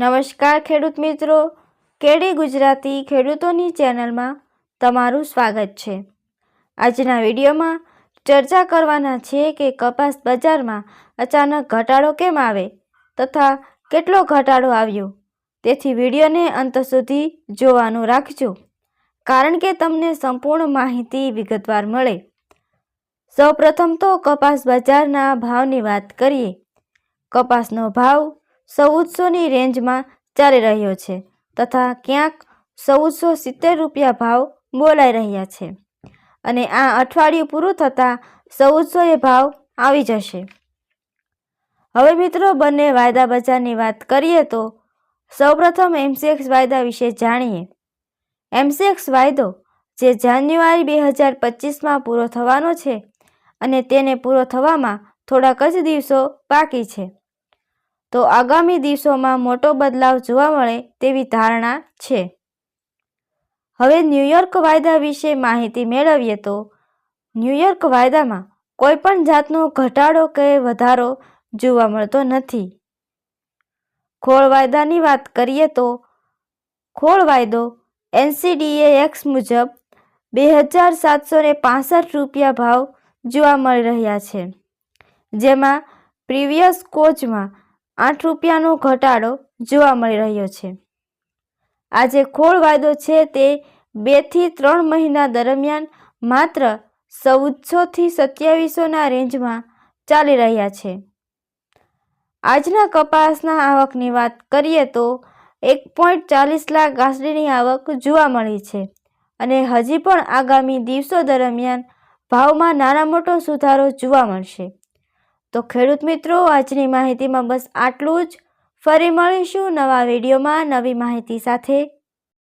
નમસ્કાર ખેડૂત મિત્રો. કેડી ગુજરાતી ખેડૂતોની ચેનલમાં તમારું સ્વાગત છે. આજના વિડીયોમાં ચર્ચા કરવાના છે કે કપાસ બજારમાં અચાનક ઘટાડો કેમ આવે તથા કેટલો ઘટાડો આવ્યો. તેથી વિડીયોને અંત સુધી જોવાનું રાખજો. કારણ કે તમને સંપૂર્ણ માહિતી વિગતવાર મળે. સૌપ્રથમ તો કપાસ બજારના ભાવની વાત કરીએ. કપાસનો ભાવ ચૌદસોની રેન્જમાં ચાલી રહ્યો છે તથા ક્યાંક ચૌદસો સિત્તેર રૂપિયા ભાવ બોલાઈ રહ્યા છે. અને આ અઠવાડિયું પૂરું થતાં ચૌદસો એ ભાવ આવી જશે. હવે મિત્રો બંને વાયદા બજારની વાત કરીએ તો સૌપ્રથમ એમસીએક્સ વાયદા વિશે જાણીએ. એમસીએક્સ વાયદો જે જાન્યુઆરી બે હજાર પચીસમાં પૂરો થવાનો છે અને તેને પૂરો થવામાં થોડાક જ દિવસો બાકી છે. તો આગામી દિવસોમાં મોટો બદલાવ જોવા મળે તેવી ધારણા છે. હવે ન્યૂયોર્ક વાયદા વિશે માહિતી મેળવીએ તો ન્યૂયોર્ક વાયદામાં કોઈ પણ જાતનો ઘટાડો કે વધારો જોવા મળતો નથી. ખોળ વાયદાની વાત કરીએ તો ખોળ વાયદો એનસીડીએ એક્સ મુજબ બે હજાર સાતસો ને પાસઠ રૂપિયા ભાવ જોવા મળી રહ્યા છે. જેમાં પ્રીવિયસ કોચમાં આઠ રૂપિયાનો ઘટાડો જોવા મળી રહ્યો છે. આજે ખોળ વાયદો છે તે બેથી ત્રણ મહિના દરમિયાન માત્ર ચૌદસોથી સત્યાવીસોના રેન્જમાં ચાલી રહ્યા છે. આજના કપાસના આવકની વાત કરીએ તો એક પોઈન્ટ ચાલીસ લાખ ગાસડીની આવક જોવા મળી છે અને હજી પણ આગામી દિવસો દરમિયાન ભાવમાં નાના મોટો સુધારો જોવા મળશે. તો ખેડૂત મિત્રો, આજની માહિતીમાં બસ આટલું જ. ફરી મળીશું નવા વિડીયોમાં નવી માહિતી સાથે.